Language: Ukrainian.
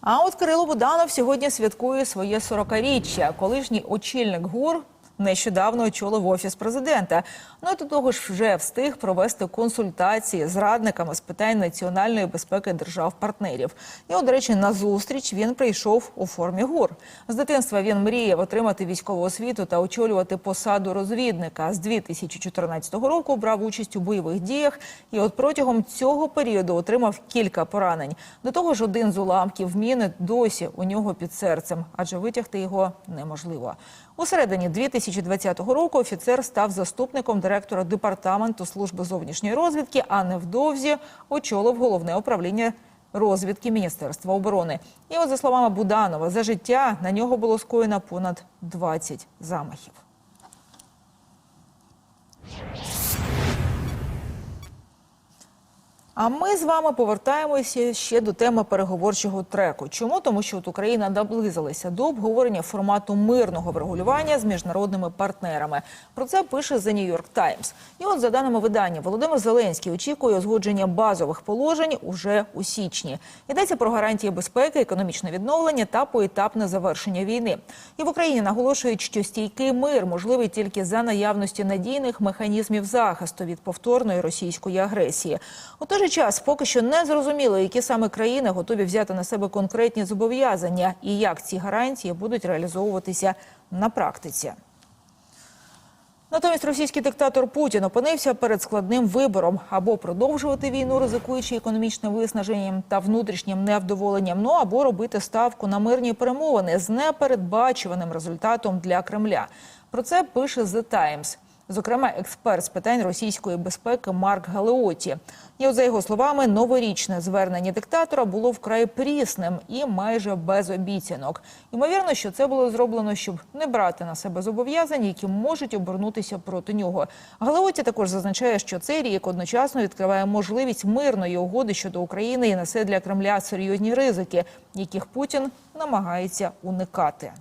А от Кирило Буданов сьогодні святкує своє 40-річчя. Колишній очільник ГУР нещодавно очолив офіс президента. Ну до того ж вже встиг провести консультації з радниками з питань національної безпеки держав-партнерів. І, от, до речі, на зустріч він прийшов у формі ГУР. З дитинства він мріяв отримати військову освіту та очолювати посаду розвідника. З 2014 року брав участь у бойових діях. І от протягом цього періоду отримав кілька поранень. До того ж, один з уламків міни досі у нього під серцем, адже витягти його неможливо. У середині 2020 року офіцер став заступником директора департаменту служби зовнішньої розвідки, а невдовзі очолив головне управління розвідки Міністерства оборони. І от за словами Буданова, за життя на нього було скоєно понад 20 замахів. А ми з вами повертаємося ще до теми переговорчого треку. Чому? Тому що от Україна наблизилася до обговорення формату мирного врегулювання з міжнародними партнерами. Про це пише The New York Times. І от за даними видання, Володимир Зеленський очікує узгодження базових положень уже у січні. Йдеться про гарантії безпеки, економічне відновлення та поетапне завершення війни. І в Україні наголошують, що стійкий мир можливий тільки за наявності надійних механізмів захисту від повторної російської агресії. У той же час поки що не зрозуміло, які саме країни готові взяти на себе конкретні зобов'язання і як ці гарантії будуть реалізовуватися на практиці. Натомість російський диктатор Путін опинився перед складним вибором або продовжувати війну, ризикуючи економічним виснаженням та внутрішнім невдоволенням, ну або робити ставку на мирні перемовини з непередбачуваним результатом для Кремля. Про це пише The Times. Зокрема, експерт з питань російської безпеки Марк Галеоті. І за його словами, новорічне звернення диктатора було вкрай прісним і майже без обіцянок. Ймовірно, що це було зроблено, щоб не брати на себе зобов'язань, які можуть обернутися проти нього. Галеоті також зазначає, що цей рік одночасно відкриває можливість мирної угоди щодо України і несе для Кремля серйозні ризики, яких Путін намагається уникати.